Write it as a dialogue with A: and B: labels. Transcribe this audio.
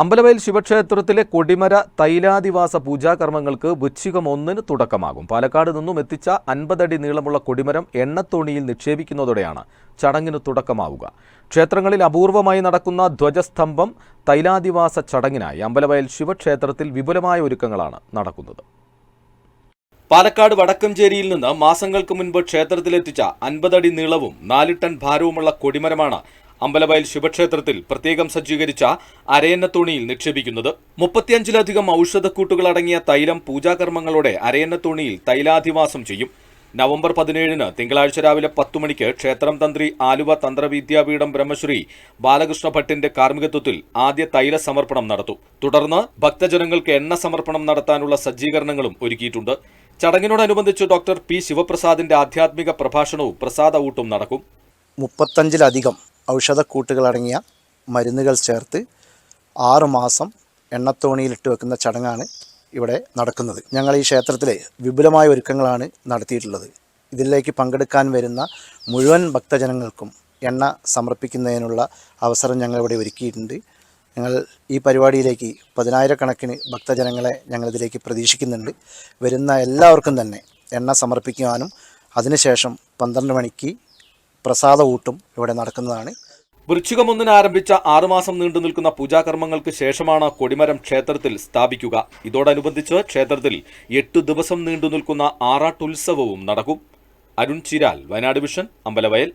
A: അമ്പലവയൽ ശിവക്ഷേത്രത്തിലെ കൊടിമര തൈലാദിവാസ പൂജാകർമ്മങ്ങൾക്ക് വൃശ്ചികം ഒന്നിന് തുടക്കമാകും. പാലക്കാട് നിന്നും എത്തിച്ച അൻപതടി നീളമുള്ള കൊടിമരം എണ്ണത്തോണിയിൽ നിക്ഷേപിക്കുന്നതോടെയാണ് ചടങ്ങിന് തുടക്കമാവുക. ക്ഷേത്രങ്ങളിൽ അപൂർവമായി നടക്കുന്ന ധ്വജസ്തംഭം തൈലാദിവാസ ചടങ്ങിനായി അമ്പലവയൽ ശിവക്ഷേത്രത്തിൽ വിപുലമായ ഒരുക്കങ്ങളാണ് നടക്കുന്നത്. പാലക്കാട് വടക്കഞ്ചേരിയിൽ നിന്ന് മാസങ്ങൾക്ക് മുൻപ് ക്ഷേത്രത്തിലെത്തിച്ച അൻപതടി നീളവും നാല് ടൺ ഭാരവുമുള്ള കൊടിമരമാണ് അമ്പലവയൽ ശിവക്ഷേത്രത്തിൽ പ്രത്യേകം സജ്ജീകരിച്ച അരയന്ന തോണിയിൽ നിക്ഷേപിക്കുന്നത്. മുപ്പത്തിയഞ്ചിലധികം ഔഷധക്കൂട്ടുകളടങ്ങിയ തൈലം പൂജാകർമ്മങ്ങളോടെ അരയന്ന തോണിയിൽ തൈലാധിവാസം ചെയ്യും. നവംബർ പതിനേഴിന് തിങ്കളാഴ്ച രാവിലെ പത്തു മണിക്ക് ക്ഷേത്രം തന്ത്രി ആലുവ തന്ത്രവിദ്യാപീഠം ബ്രഹ്മശ്രീ ബാലകൃഷ്ണ ഭട്ടിന്റെ കാർമ്മികത്വത്തിൽ ആദ്യ തൈല സമർപ്പണം നടത്തും. തുടർന്ന് ഭക്തജനങ്ങൾക്ക് എണ്ണ സമർപ്പണം നടത്താനുള്ള സജ്ജീകരണങ്ങളും ഒരുക്കിയിട്ടുണ്ട്. ചടങ്ങിനോടനുബന്ധിച്ച് ഡോക്ടർ പി ശിവപ്രസാദിന്റെ ആധ്യാത്മിക പ്രഭാഷണവും പ്രസാദ ഊട്ടും നടക്കും.
B: മുപ്പത്തഞ്ചിലധികം ഔഷധക്കൂട്ടുകളടങ്ങിയ മരുന്നുകൾ ചേർത്ത് ആറുമാസം എണ്ണത്തോണിയിലിട്ട് വെക്കുന്ന ചടങ്ങാണ് ഇവിടെ നടക്കുന്നത്. ഞങ്ങൾ ഈ ക്ഷേത്രത്തിലെ വിപുലമായ ഒരുക്കങ്ങളാണ് നടത്തിയിട്ടുള്ളത്. ഇതിലേക്ക് പങ്കെടുക്കാൻ വരുന്ന മുഴുവൻ ഭക്തജനങ്ങൾക്കും എണ്ണ സമർപ്പിക്കുന്നതിനുള്ള അവസരം ഞങ്ങൾ ഇവിടെ ഒരുക്കിയിട്ടുണ്ട്. ഞങ്ങൾ ഈ പരിപാടിയിലേക്ക് പതിനായിരക്കണക്കിന് ഭക്തജനങ്ങളെ ഞങ്ങളിതിലേക്ക് പ്രതീക്ഷിക്കുന്നുണ്ട്. വരുന്ന എല്ലാവർക്കും തന്നെ എണ്ണ സമർപ്പിക്കുവാനും അതിനുശേഷം പന്ത്രണ്ട് മണിക്ക് പ്രസാദ ഊട്ടും ഇവിടെ നടക്കുന്നതാണ്.
A: വൃശ്ചികം ഒന്നിന് ആരംഭിച്ച ആറുമാസം നീണ്ടു നിൽക്കുന്ന പൂജാകർമ്മങ്ങൾക്ക് ശേഷമാണ് കൊടിമരം ക്ഷേത്രത്തിൽ സ്ഥാപിക്കുക. ഇതോടനുബന്ധിച്ച് ക്ഷേത്രത്തിൽ എട്ടു ദിവസം നീണ്ടു നിൽക്കുന്ന ആറാട്ടുത്സവവും നടക്കും. അരുൺ ചിരാൽ വയനാട് വിഷൻ അമ്പലവയൽ.